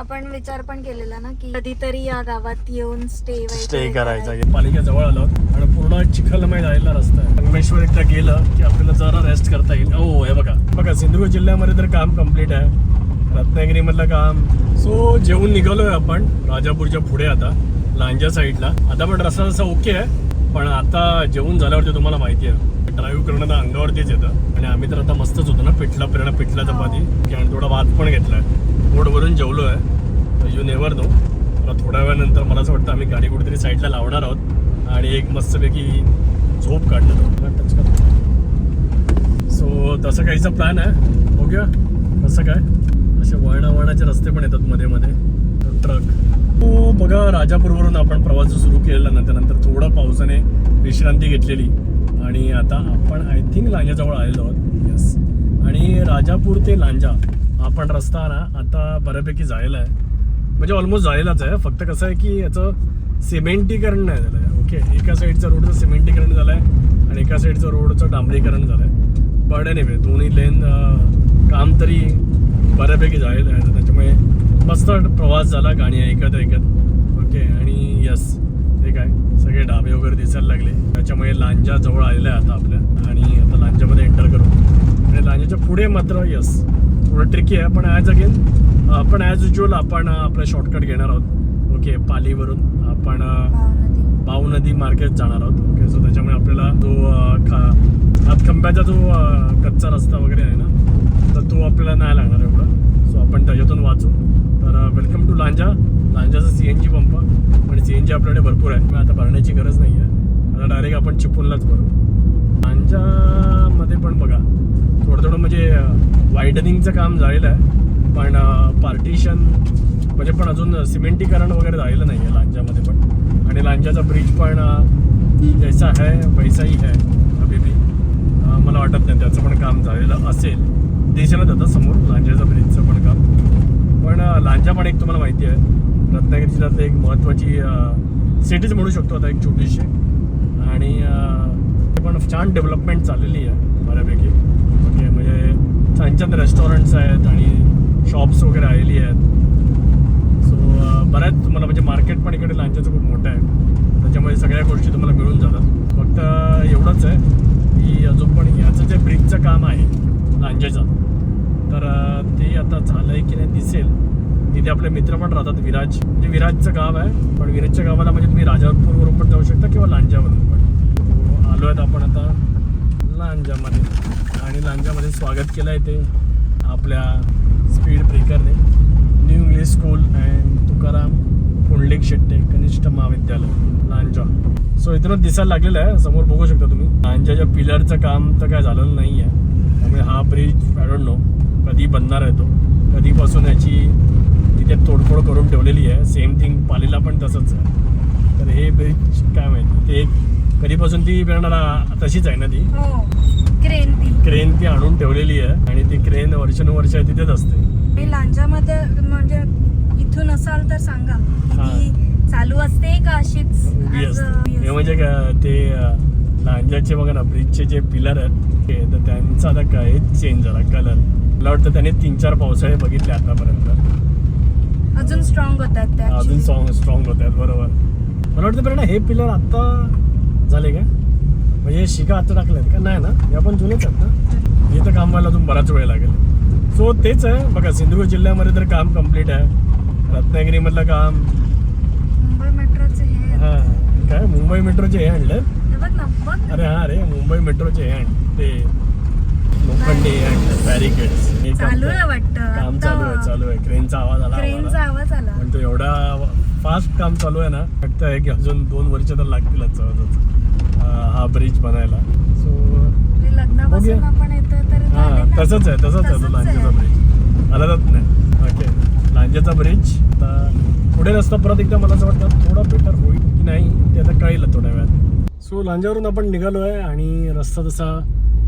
आपण विचार पण केलेला ना की कधीतरी या गावात येऊन स्टे स्टे करायचा पालिका जवळ आलो आणि पूर्ण चिखलमय जायला रस्ता आहे. संगमेश्वर एकदा गेलं की आपल्याला जरा रेस्ट करता येईल. हो हे बघा. बघा सिंधुदुर्ग जिल्ह्यामध्ये तर काम कंप्लीट आहे. रत्नागिरी मधलं काम. सो जेवून निघालोय आपण. राजापूरच्या पुढे आता लांजा साईडला आता पण रस्ता तसा ओके आहे. पण आता जेवून झाल्यावरती तुम्हाला माहिती आहे. ड्राईव्ह करणं तर अंगावरतीच येतं. आणि आम्ही तर आता मस्तच होतो ना. पिठला प्रेरणा पिठला चपाती आणि थोडा भात पण घेतलाय. भरून जेवलो आहे. यू नेवर नो मला थोड्या वेळानंतर मला असं वाटतं आम्ही गाडी कुठेतरी साईडला लावणार आहोत आणि एक मस्तपैकी झोप काढणार टच करतो सो तसं काहीचा प्लॅन आहे. बघूया कसं काय. असे वळणा वळणाचे रस्ते पण येतात मध्ये मध्ये. ट्रक हो बघा राजापूरवरून आपण प्रवास सुरू केलेला नंतर नंतर थोडं पावसाने विश्रांती घेतलेली. आणि आता आपण आय थिंक लांजाजवळ आलेलो आहोत. येस आणि राजापूर ते लांजा. आपण रस्ता ना आता बऱ्यापैकी जायला आहे. म्हणजे ऑलमोस्ट जायलाच आहे. फक्त कसं आहे की याचं सिमेंटीकरण नाही झालं आहे ओके एका साईडचं रोडचं सिमेंटीकरण झालं आहे आणि एका साईडचं रोडचं डांबरीकरण झालं आहे बट एनिवे दोन्ही लेन काम तरी बऱ्यापैकी जायला आहे. तर त्याच्यामुळे मस्त प्रवास झाला गाणी ऐकत ऐकत. ओके आणि यस ठीक काय? सगळे डाबे वगैरे दिसायला लागले. त्याच्यामुळे लांजा जवळ आलेलं आहे आता आपल्या. आणि आता लांजामध्ये एंटर करू. आणि लांजाच्या पुढे मात्र यस थोडं ट्रिकी आहे पण ॲज अगेन आपण ॲज युजल आपण आपला शॉर्टकट घेणार आहोत. ओके पालीवरून आपण पाव नदी मार्केट जाणार आहोत. ओके सो त्याच्यामुळे आपल्याला खा हातखंब्याचा जो कच्चा रस्ता वगैरे आहे ना तर तो आपल्याला नाही लागणार एवढा. सो आपण त्याच्यातून वाचू. तर वेलकम टू लांजा लांजाचा सी एन जी पंप आणि सी एन जी आपल्याकडे भरपूर आहे. आता भरण्याची गरज नाही आहे आता डायरेक्ट आपण चिपळूणलाच भरू. लांजामध्ये पण बघा. थोडं थोडं म्हणजे वाईडनिंगचं काम झालेलं आहे. पण पार्टिशन म्हणजे पण अजून सिमेंटीकरण वगैरे झालेलं नाही आहे लांजामध्ये पण. आणि लांजाचा ब्रिज पण जैसा है वैसाही आहे है अभी भी. मला वाटत नाही त्याचं पण काम झालेलं असेल. दिसेलच आता समोर लांजाचा ब्रिजचं पण काम. पण लांजा पण एक तुम्हाला माहिती आहे. रत्नागिरी जिल्ह्यातली एक महत्त्वाची सिटीज म्हणू शकतो आता एक छोटीशी. आणि पण छान डेव्हलपमेंट चाललेली आहे बऱ्यापैकी. म्हणजे छान छान रेस्टॉरंट्स आहेत आणि शॉप्स वगैरे आलेली आहेत. सो बऱ्याच तुम्हाला म्हणजे मार्केट पण इकडे लांच्याचं खूप मोठं आहे. त्याच्यामुळे सगळ्या गोष्टी तुम्हाला मिळून जातात. फक्त एवढंच आहे की अजून पण याचं जे ब्रिजचं काम आहे लांजेचं तर ते आता झालं आहे की नाही दिसेल. तिथे आपले मित्र पण राहतात विराज. म्हणजे विराजचं गाव आहे पण विराजच्या गावाला म्हणजे तुम्ही राजापूरवरून पण जाऊ शकता किंवा लांजावरून पण. आलो आहेत आपण आता. लांजामध्ये आणि लांजामध्ये स्वागत केलं आहे ते आपल्या speed ब्रेकरने new English school and Tukaram Pundalik Shette कनिष्ठ महाविद्यालय लांजा. सो इथूनच दिसायला लागलेलं आहे. समोर बघू शकता तुम्ही. लांजाच्या पिलरचं काम तर काय झालेलं नाही आहे त्यामुळे हा ब्रिज आय डोंट नो कधी बनणार आहे तो. कधीपासून याची तिथे तोडफोड करून ठेवलेली आहे. सेम थिंग पालीला पण तसंच आहे. तर हे ब्रिज काय माहिती? ते एक कधीपासून ती बनणार तशीच आहे ना ती? हो क्रेंती क्रेन ती आणून ठेवलेली आहे आणि ती क्रेन वर्षानुवर्ष तिथेच असते. मी लांजामध्ये म्हणजे इथून असाल तर सांगा. की ती चालू असते का अशीच? उभी असते. हे म्हणजे काय ते लांजाचे बघा ना ब्रिजचे जे पिलर आहेत ते तर त्यांचा आता काय चेंज झाला कलर मला वाटतं त्याने तीन चार पावसाळे बघितले आतापर्यंत. अजून स्ट्रॉंग होतात अजून स्ट्रॉंग होत आहेत बरोबर. मला वाटतं ना हे पिलर आत्ता झाले का म्हणजे शिका आता टाकलेत का? नाही ना? हे आपण जुनेच आहेत ना? हे तर काम व्हायला अजून बराच वेळ लागेल. सो तेच आहे. बघा सिंधुदुर्ग जिल्ह्यामध्ये तर काम कंप्लीट आहे. रत्नागिरीमधलं काम. मुंबई मेट्रोचे हे हा. काय? मुंबई मेट्रोचे हे आणलं. अरे हा रे मुंबई मेट्रोचे हे आण ते लोखंडी आणलं बॅरिकेड्स हे काम चालू आहे वाटतं. काम आता. चालू आहे चालू आहे. क्रेनचा आवाज आला क्रेनचा. आवाज आला. पण तो एवढा फास्ट काम चालू आहे ना वाटतं की अजून दोन वर्ष तर लागतीलच अं, हा ब्रिज बनायला. सो म्हणजे येतो तर हा. तसंच आहे तसंच आहे तो लांजाचा. ब्रिज आलाच नाही. ओके लांजाचा ब्रिज आता पुढे रस्ता परत एकदा मला असं वाटतं थोडा बेटर होईल की नाही ते आता कळेल थोड्या वेळात. सो लांजावरून आपण निघालो आहे आणि रस्ता तसा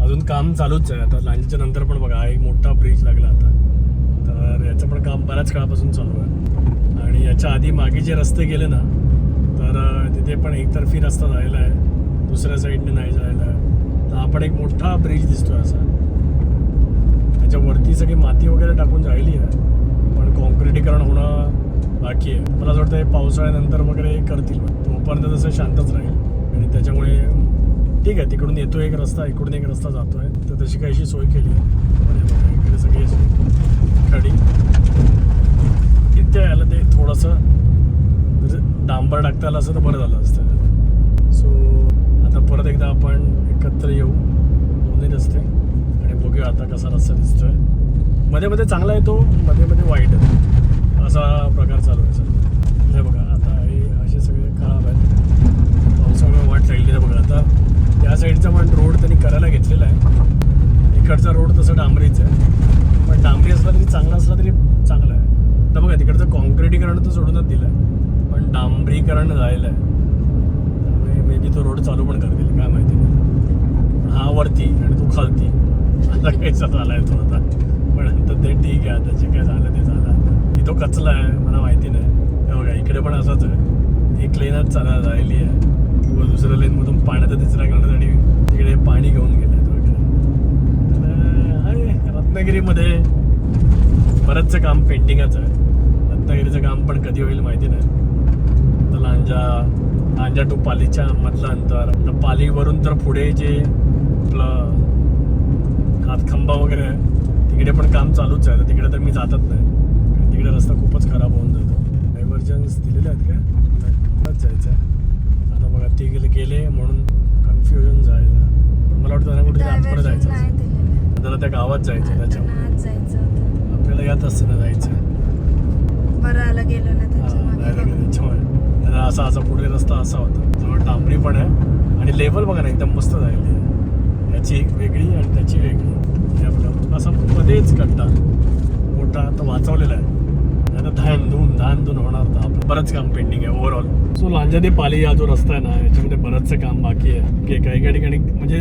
अजून काम चालूच आहे. आता लांजाच्या नंतर पण बघा हा एक मोठा ब्रिज लागला आता. तर याचं पण काम बऱ्याच काळापासून चालू आहे. आणि याच्या आधी मागे जे रस्ते गेले ना तर तिथे पण एकतर्फी रस्ता जायला आहे. दुसऱ्या साईडने नाही जायला. तर आपण एक मोठा ब्रिज दिसतोय असा. त्याच्या वरती सगळी माती वगैरे टाकून राहिली आहे. पण कॉन्क्रिटीकरण होणं बाकी आहे. मला असं वाटतं हे पावसाळ्यानंतर वगैरे करतील तोपर्यंत तसं शांतच राहील. आणि त्याच्यामुळे ठीक आहे तिकडून येतो एक रस्ता इकडून एक रस्ता जातो आहे तर तशी काहीशी सोय केली आहे. इकडे सगळी अशी खडी. इथे आलं ते थोडंसं म्हणजे डांबर टाकता आलं असतं तर बरं झालं असतं. परत एकदा आपण एकत्र येऊ. दोन्ही रस्ते. आणि बघूया आता कसा रस्ता दिसतोय. मध्ये मध्ये चांगला येतो मध्ये मध्ये वाईट येतो. असा प्रकार चालू आहे सर हे बघा आता हे असे सगळे खराब आहेत. पावसामुळे वाट लागली बघा. आता या साईडचा पण रोड त्यांनी करायला घेतलेला आहे. इकडचा रोड तसं डांबरीच आहे. पण डांबरी असला तरी चांगला असला तरी चांगला आहे. आता बघा तिकडचं कॉन्क्रिटीकरण तर सोडूनच दिलं आहे पण डांबरीकरण झालेलं आहे. तो रोड चालू पण करतील काय माहिती नाही. हा वरती आणि तो खालती. आता काहीचा झाला आहे तो आता पण आता ते ठीक आहे आता जे काय झालं ते झालं आता. की तो कचला आहे मला माहिती नाही. बघा इकडे पण असंच आहे. एक लेनच चाला राहिली आहे. व दुसऱ्या लेनमधून पाण्याचा तिसऱ्या करण्यासाठी तिकडे पाणी घेऊन गेलं आहे तो इकडे तर अरे रत्नागिरीमध्ये बरंचसं काम पेंटिंगाचं आहे. रत्नागिरीचं काम पण कधी होईल माहिती नाही. तर लांजा लांजा टू पालीच्या मधलं अंतर. तर पालीवरून तर पुढे जे आपलं हातखंबा वगैरे आहे तिकडे पण काम चालूच आहे. तर तिकडे तर मी जातच नाही. तिकडे रस्ता खूपच खराब होऊन जातो. डायव्हर्जन्स दिलेले आहेत का नाही परत जायचं आहे. आता बघा ते गेले गेले म्हणून कन्फ्युजन जायला पण मला वाटतं त्यांना कुठे आतमध्ये जायचं. जरा त्या गावात जायचं त्याच्यामुळे. जायचं. आपल्याला यात असतं ना जायचं. बरं आलं गेलं ना त्याच्यामुळे तर असा असा पुढे रस्ता असा होता. जवळ डांबरी पण आहे आणि लेवल बघा ना एकदम मस्त झालेली आहे. याची एक वेगळी आणि त्याची वेगळी. हे आपलं असं मध्येच कट्टा मोठा आता वाचवलेला आहे. आता धान धुन धान धुन होणार तर आपलं बरंच काम पेंडिंग आहे ओव्हरऑल सो लांजा दे पाली हा जो रस्ता आहे ना याच्यामध्ये बरंचसं काम बाकी आहे. की काही काही ठिकाणी म्हणजे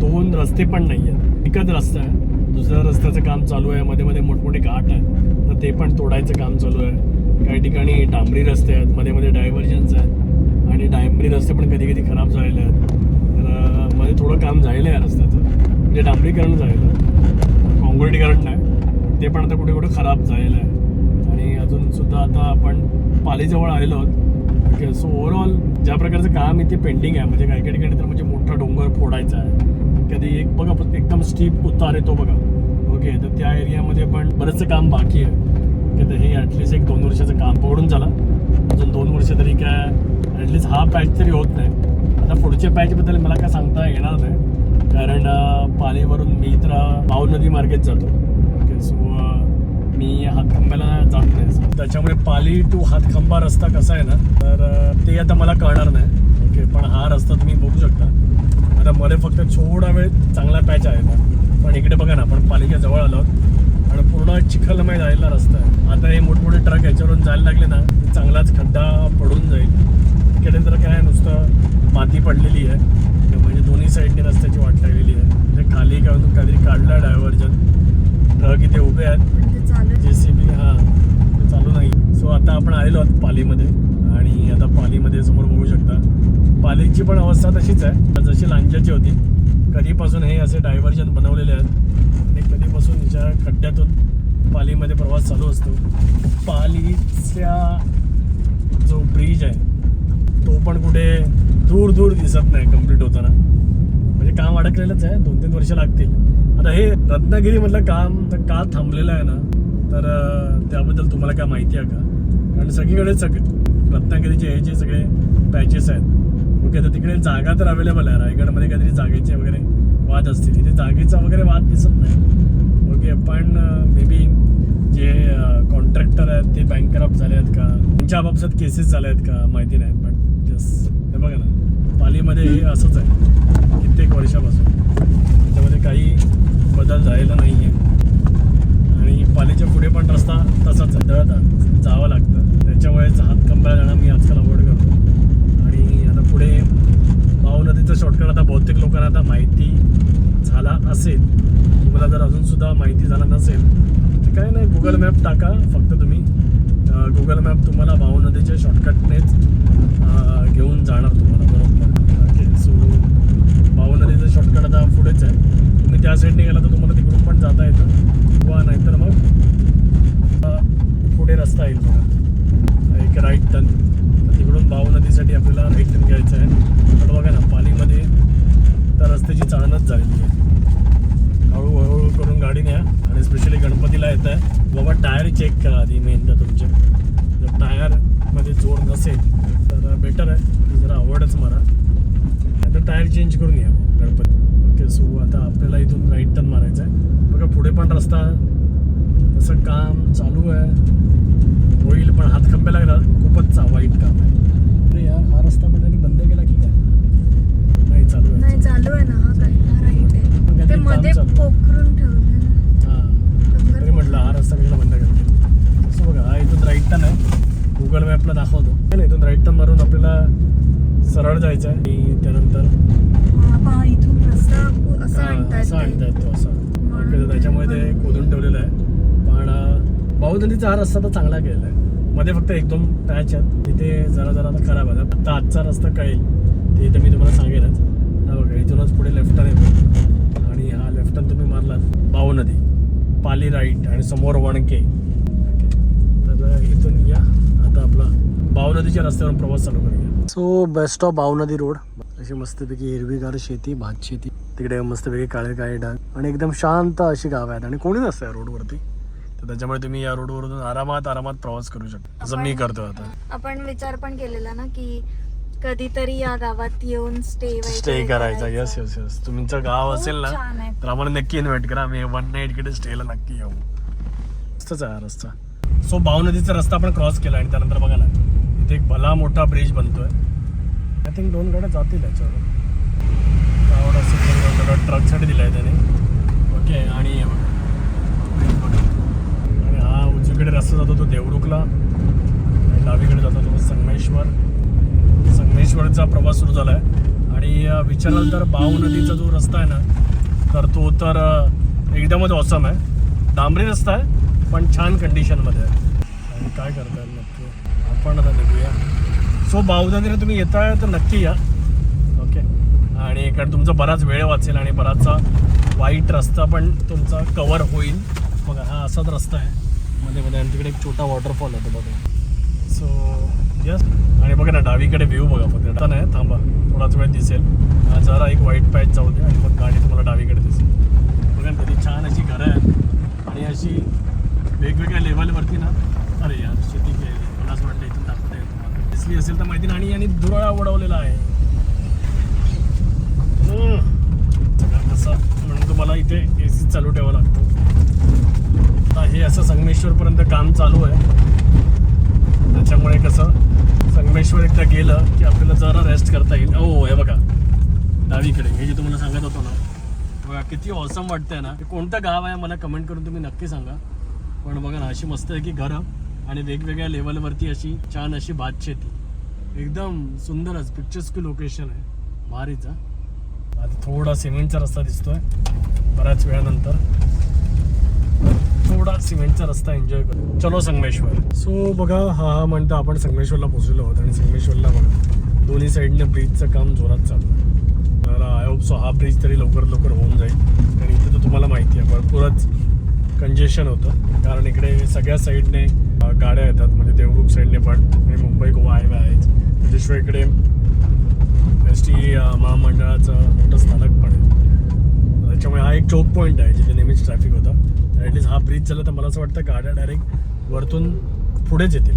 दोन रस्ते पण नाही आहेत. एकच रस्ता आहे. दुसऱ्या रस्त्याचं काम चालू आहे. मध्ये मध्ये मोठमोठे घाट आहे तर ते पण तोडायचं काम चालू आहे. काही ठिकाणी डांबरी रस्ते आहेत मध्ये मध्ये डायव्हर्जन्स आहेत आणि डांबरी रस्ते पण कधी कधी खराब झालेले आहेत. तर मध्ये थोडं काम झालेलं आहे या रस्त्याचं. म्हणजे डांबरीकरण झालेलं. काँक्रिटीकरण नाही. ते पण आता कुठे कुठे खराब झालेलं आहे. आणि अजूनसुद्धा आता आपण पालीजवळ आलेलो आहोत. ओके सो ओव्हरऑल ज्या प्रकारचं काम इथे पेंडिंग आहे म्हणजे काही काही ठिकाणी तर म्हणजे मोठा डोंगर फोडायचा आहे. कधी एक बघा एकदम स्टीप उतार येतो बघा. ओके तर त्या एरियामध्ये पण बरंचसं काम बाकी आहे. ओके तर हे ॲटलिस्ट एक दोन वर्षाचं काम पकडून झालं अजून दोन वर्ष तरी काय ॲटलिस्ट हा पॅच तरी होत नाही. आता पुढच्या पॅचबद्दल मला काय सांगता येणार नाही. कारण पालीवरून मी तर अं, भाऊ नदी मार्गेत जातो. ओके सो मी हातखंब्याला जात नाही. त्याच्यामुळे पाली टू हातखंबा रस्ता कसा आहे ना तर ते आता मला कळणार नाही. ओके पण हा रस्ता तुम्ही बघू शकता. आता मध्ये फक्त थोडा वेळ चांगला पॅच आहे ना. पण इकडे बघा ना आपण पालिका जवळ आलो आहोत. आणि पूर्ण चिखलमय झालेला रस्ता आहे. आता हे मोठमोठे ट्रक याच्यावरून जायला लागले ना चांगलाच खड्डा पडून जाईल. इकडे तर काय नुसतं माती पडलेली आहे. म्हणजे दोन्ही साईडने रस्त्याची वाट लागलेली आहे. म्हणजे खाली काय म्हणून काहीतरी काढला डायव्हर्जन. ट्रक इथे उभे आहेत. जे सी बी हा ते चालू नाही. सो आता आपण आलेलो आहोत पालीमध्ये. आणि आता पालीमध्ये समोर बघू शकता. पालीची पण अवस्था तशीच आहे. जशी लांजाची होती कधीपासून हे असे डायव्हर्जन बनवलेले आहेत. पालीच्या खड्ड्यातून पालीमध्ये प्रवास चालू असतो. पालीच्या जो ब्रिज आहे तो पण कुठे दूर दूर दिसत नाही कंप्लीट होताना. म्हणजे काम अडकलेलंच आहे दोन तीन वर्ष लागतील. आता हे रत्नागिरीमधलं काम तर का थांबलेलं आहे ना तर त्याबद्दल तुम्हाला काय माहिती आहे का? कारण सगळीकडे सग रत्नागिरीचे हे जे सगळे पॅचेस आहेत ओके तर तिकडे जागा तर अवेलेबल आहे. रायगडमध्ये काहीतरी जागेचे वगैरे वाद असतील. इथे जागेचा वगैरे वाद दिसत नाही. ओके पण मे बी जे कॉन्ट्रॅक्टर आहेत ते बँकरप्ट झाले आहेत का? त्यांच्या बाबतीत केसेस झाल्या आहेत का? माहिती नाही बट जस्ट हे बघा ना. पालीमध्ये हे असंच आहे. कित्येक वर्षापासून त्याच्यामध्ये काही बदल झालेला नाही आहे आणि पालीच्या पुढे पण रस्ता तसाच आहे. दळत जावं लागतं. त्याच्यामुळेच हातकंब्या जाणं मी आजकाल अवॉइड करतो. आणि आता पुढे भाऊ नदीचं शॉर्टकट आता बहुतेक लोकांना आता माहिती झाला असेल. तुम्हाला जर अजूनसुद्धा माहिती झाला नसेल तर काय नाही गुगल मॅप टाका फक्त तुम्ही. गुगल मॅप तुम्हाला भाऊ नदीच्या शॉर्टकटनेच घेऊन जाणार तुम्हाला बरोबर. ओके सो भाऊ नदीचं शॉर्टकट आता पुढेच आहे. तुम्ही त्या साईडने गेला तर तुम्हाला तिकडून पण जाता येतं. किंवा नाहीतर मग पुढे रस्ता येईल बघा. एक राईट टर्न तिकडून भाऊ नदीसाठी आपल्याला राईट टर्न घ्यायचं आहे. तर बघा ना पालीमध्ये त्या रस्त्याची चाळणच झालेली आहे. हळूहळू करून गाडी न्या. आणि स्पेशली गणपतीला येत आहे. बाबा टायर चेक करा आधी मेनदा तुमच्या जर टायरमध्ये जोर नसेल तर बेटर आहे. जरा आवडच मारा. नाही तर टायर चेंज करून या. गणपती. ओके सो आता आपल्याला इथून राईट टर्न मारायचा आहे बघा पुढे पण रस्ता. तसं काम चालू आहे. होईल पण हातखंब्याला खूपच वाईट काम आहे. अरे यार हा रस्ता पण त्यांनी बंद केला की काय नाही चालू आहे नाही चालू आहे ना हा काय राईट आहे पण ते काहीतरी काममध्ये चालू आहे. पोखरून ठेवलं ना हां तरी म्हटलं हा रस्ता कशाला बंद करते असं बघा हा इथून राईट टर्न आहे गुगल मॅपला दाखवतो नाही इथून राईट टर्न मारून आपल्याला आहे. आणि त्यानंतर इथून रस्ता असं. आणता येतो त्याच्यामुळे ते खोदून ठेवलेलं आहे. पण नदीचा हा रस्ता तर चांगला केलेला आहे. मध्ये फक्त एक दोन पॅच आहेत. तिथे जरा जरा आता खराब आहे. आता आजचा रस्ता कळेल. ते इथे मी तुम्हाला सांगेनच हा बघा इथूनच पुढे लेफ्ट टर्न येतो. आणि हा लेफ्ट टर्न तुम्ही मारलात. भाऊ नदी. पाली राईट आणि समोर वणके. तर इथून या. आता आपला भाऊ नदीच्या रस्त्यावरून प्रवास चालू करूया. सो बेस्ट ऑफ भाऊ नदी रोड अशी मस्तपैकी हिरवीगार शेती भात शेती. तिकडे मस्तपैकी काळे काळे डाग आणि एकदम शांत अशी गाव आहेत. आणि कोणी नसतं या रोडवरती तर त्याच्यामुळे तुम्ही या रोडवरून आरामात आरामात प्रवास करू शकता. असं मी करतो आता. आपण विचार पण केलेला ना की कधीतरी या गावात येऊन स्टे स्टे करायचा. यस यस यस तुमचं गाव असेल ना छान आहे. तर आम्हाला नक्की इन्व्हाइट करा. आम्ही वन नाईटकडे स्टेला नक्की येऊ. मस्तच आहे हा रस्ता. सो भाव नदीचा रस्ता आपण क्रॉस केला आणि त्यानंतर बघा ना. इथे एक भला मोठा ब्रिज बनतोय. आय थिंक दोन गाड्या जातील याच्यावर. आवड असेल ट्रकसाठी आहे त्याने. ओके आणि आणि हा उजवीकडे रस्ता जातो तो देवरुखला. आणि डावीकडे जातो तो संगमेश्वर. संगमेश्वरचा प्रवास सुरू झाला आहे आणि विचाराल तर बाव नदीचा जो रस्ता आहे ना तर तो तर एकदमच ऑसम आहे. डांबरी रस्ता आहे पण छान कंडिशनमध्ये आहे. आणि काय करताय नक्की? आपण आता निघूया. सो बावदानीला तुम्ही येताय तर नक्की या. ओके आणि कारण तुमचा बराच वेळ वाचेल आणि बराचसा वाईट रस्ता पण तुमचा कवर होईल. बघा हा असाच रस्ता आहे. मध्ये मध्ये आणि तिकडे एक छोटा वॉटरफॉल होतो बघा. सो यस आणि बघा ना डावीकडे व्ह्यू बघा फक्त. आता नाही थांबा. थोडाच वेळ दिसेल. जरा एक वाईट पॅच जाऊ दे आणि मग गाडी तुम्हाला डावीकडे दिसेल. बघा ना किती छान अशी घरं आहेत. आणि अशी वेगवेगळ्या लेवलवरती ना अरे यार शेती केली मला असं वाटतं इथून दाखवता येईल तुम्हाला दिसली असेल तर माहिती नाही. आणि यांनी धुरळा उडवलेला आहे. सगळं कसं म्हणून तुम्हाला इथे ए सी चालू ठेवावा लागतो. आता हे असं संगमेश्वरपर्यंत काम चालू आहे. त्याच्यामुळे कसं संगमेश्वर एकदा गेलं की आपल्याला जरा रेस्ट करता येईल. ओ हे बघा. डावीकडे. हे जे तुम्हाला सांगत होतो ना बघा किती ऑसम वाटतंय ना. हे कोणतं गाव आहे? मला कमेंट करून तुम्ही नक्की सांगा. पण बघा ना अशी मस्त आहे की घरं. आणि वेगवेगळ्या लेवलवरती अशी छान अशी भात शेती. एकदम सुंदरच पिक्चर्सकी लोकेशन आहे. भारीचा आता थोडा सिमेंटचा रस्ता दिसतोय बऱ्याच वेळानंतर. थोडा सिमेंटचा रस्ता एन्जॉय करू. चलो संगमेश्वर. सो बघा हा हा म्हणतो आपण संगमेश्वरला पोहोचलेलो आहोत आणि संगमेश्वरला बघा दोन्ही साईडने ब्रिजचं काम जोरात चालू आहे. आय होप सो हा ब्रिज तरी लवकर लवकर होऊन जाईल. आणि इथे तर तुम्हाला माहिती आहे भरपूरच कंजेशन होतं. कारण इकडे सगळ्या साईडने गाड्या येतात म्हणजे देवरुख साईडने पण आणि मुंबई गोवा हायवे आहे त्याच्याशिवाय इकडे एस टी महामंडळाचं मोठं स्थानक पण आहे. त्याच्यामुळे हा एक चौक पॉईंट आहे जिथे नेहमीच ट्रॅफिक होतं. ॲटलीस्ट हा ब्रिज झाला तर मला असं वाटतं गाड्या डायरेक्ट वरतून पुढेच येतील.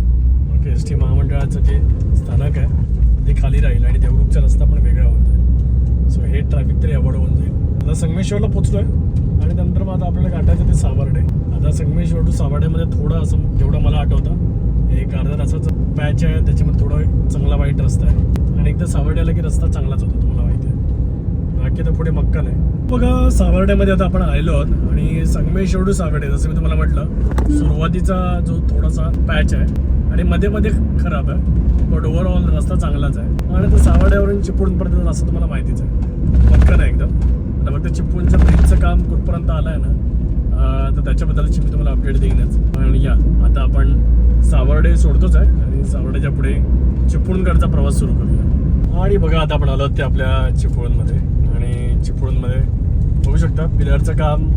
ओके एस टी महामंडळाचं जे स्थानक आहे ते खाली राहील आणि देवरुखचा रस्ता पण वेगळा होऊन जाईल. सो हे ट्रॅफिक तरी अवॉइड होऊन जाईल. आता संगमेश्वरला पोचलो आहे आणि नंतर मग आता आपल्याला गाठायचं ते सावर्डे. आता संगमेश्वर टू सावर्डेमध्ये थोडं असं जेवढं मला आठवतं एक अर्धा तासाचं पॅच आहे त्याच्यामध्ये थोडं चांगला वाईट रस्ता आहे. आणि एकदा सावर्ड्याला आला की रस्ता चांगलाच होता तुम्हाला माहिती आहे. बाकी तर पुढे मक्का नाही. बघा सावर्ड्यामध्ये आता आपण आलो आहोत आणि संगमेश्वर टू सावर्डे जसं मी तुम्हाला म्हटलं सुरुवातीचा जो थोडासा पॅच आहे आणि मध्ये मध्ये खराब आहे बट ओव्हरऑल रस्ता चांगलाच आहे. आणि तो सावर्ड्यावरून चिपळूणपर्यंत रस्ता तुम्हाला माहितीच आहे. पक्का नाही एकदम. आता फक्त चिपळूणचं ब्रिजचं काम कुठपर्यंत आलं आहे ना तर त्याच्याबद्दलची मी तुम्हाला अपडेट देईनच. आणि या आता आपण सावर्डे सोडतोच आहे आणि सावर्डेच्या पुढे चिपळूणकडचा प्रवास सुरू करूया. आणि बघा आता आपण आलो ते आपल्या चिपळूणमध्ये. आणि चिपळूणमध्ये बघू शकता पिलरचं काम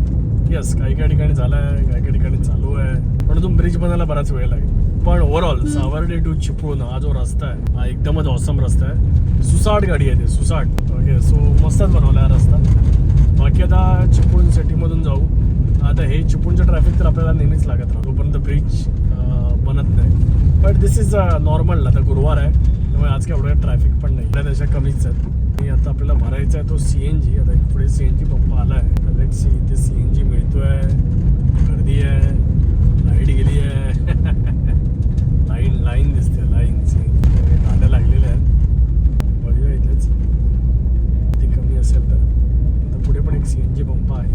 यस काही काही ठिकाणी झालं आहे काही काही ठिकाणी चालू आहे. पण तो ब्रिज बनायला बराच वेळ लागेल. पण ओव्हरऑल सावर्डे टू चिपळूण हा जो रस्ता आहे हा एकदमच ऑसम रस्ता आहे. सुसाट गाडी आहे ते सुसाट. ओके सो मस्तच बनवला हा रस्ता. बाकी आता चिपळूण सिटीमधून जाऊ. आता हे चिपळूणचं ट्रॅफिक तर आपल्याला नेहमीच लागत राहतो. तोपर्यंत ब्रिज बनत नाही. बट दिस इज नॉर्मल आता गुरुवार आहे. त्यामुळे आज काय एवढं ट्रॅफिक पण नाही. त्या त्याच्या कमीच आहेत आणि आता आपल्याला भरायचा आहे तो सी एन जी आता पुढे सी एन जी पंप आला आहे. लेट्स सी इथे सी एन जी मिळतो आहे गर्दी आहे. लाइट गेली आहे. लाईन लाईन दिसते लाईनची गाड्या लागलेल्या आहेत बघूया इथेच ती कमी असेल तर आता पुढे पण एक सी एन जी पंप आहे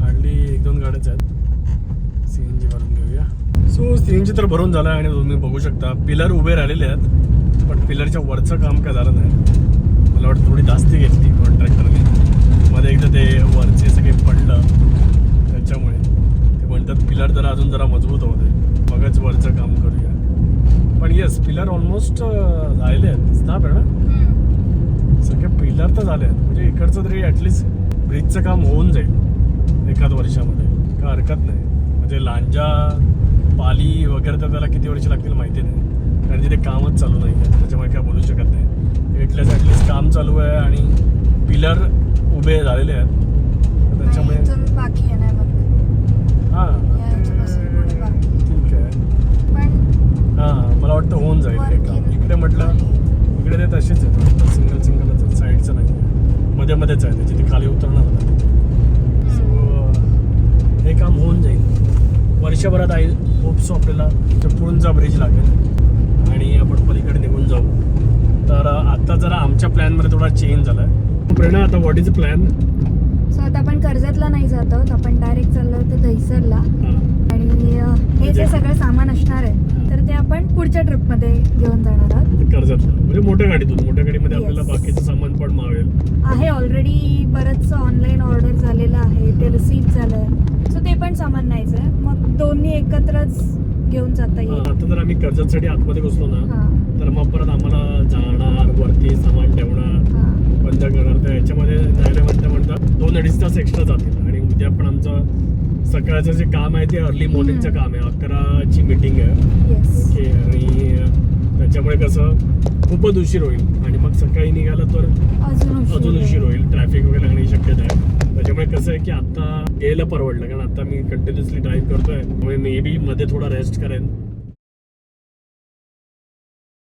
हार्डली एक दोन गाड्याच आहेत सी एन जी भरून घेऊया सो सी एन जी तर भरून झालं आहे आणि तुम्ही बघू शकता. पिलर उभे राहिलेले आहेत पण पिलरच्या वरचं काम काय झालं नाही. मला वाटतं थोडी जास्ती घेतली कॉन्ट्रॅक्टरने मध्ये एकदा ते वरचे सगळे पडलं त्याच्यामुळे. ते म्हणतात पिलर जरा अजून जरा मजबूत होते मगच वरचं काम करूया. पण येस पिलर ऑलमोस्ट झालेले आहेत. ना? ना सगळे पिलर तर झाले आहेत. म्हणजे इकडचं तरी ॲटलिस्ट ब्रिजचं काम होऊन जाईल एखाद वर्षामध्ये. काय हरकत नाही. म्हणजे लांजा पाली वगैरे तर त्याला किती वर्ष लागतील माहिती नाही. कारण तिथे कामच चालू नाही आहे. त्याच्यामुळे काय बोलू शकत नाही. इथल्याच ॲटलिस्ट काम चालू आहे आणि पिलर उभे झालेले आहेत. त्याच्यामुळे हां. ठीक आहे. हां मला वाटतं होऊन जाईल हे काम. इकडे म्हटलं इकडे ते तसेच आहेत. सिंगल सिंगलच आहेत साईडचं नाही. मध्ये मध्येच आहे. त्याची ती खाली उतरणार नाही सो हे काम होऊन जाईल वर्षभरात आहे होप्सो आपल्याला चिपळूणचा ब्रिज लागेल. आणि आपण पलीकडे निघून जाऊ. तर आता जरा आमच्या प्लॅनमध्ये थोडा चेंज झाला आहे प्रेरणा आता व्हॉट इज प्लॅन सो आता आपण कर्जतला नाही जात आहोत. आपण डायरेक्ट चाललो होतो दहिसरला. आणि हे जे सगळं सामान असणार आहे. तर ते आपण पुढच्या ट्रिपमध्ये घेऊन जाणार आहोत. कर्जतला म्हणजे मोठ्या गाडीतून. मोठ्या गाडीमध्ये. आपल्याला बाकीचं सामान पण मावेल. आहे ऑलरेडी बरंचसं ऑनलाईन ऑर्डर झालेलं आहे. ते रिसीव झालं आहे सो ते पण सामान न्यायचं आहे. मग दोन्ही एकत्रच घेऊन जाता हा, येईल आता जर आम्ही कर्जतसाठी आतमध्ये घुसलो ना तर मग परत आम्हाला जाणार वरती सामान ठेवणार बंद करणार. तर याच्यामध्ये जायला म्हणता म्हणता दोन अडीच तास एक्स्ट्रा जातील. आणि उद्या पण आमचं सकाळचं जे काम आहे ते अर्ली मॉर्निंगचं काम आहे. अकराची मीटिंग आहे. ओके आणि त्याच्यामुळे कसं खूपच उशीर होईल. आणि मग सकाळी निघालं तर अजून उशीर. होईल. ट्रॅफिक वगैरे लागण्याची शक्यता आहे. त्याच्यामुळे कसं आहे की आता गेलं परवडलं. कारण आता मी कंटिन्युअसली ड्राईव्ह करतोय. त्यामुळे मे बी मध्ये थोडा रेस्ट करेन.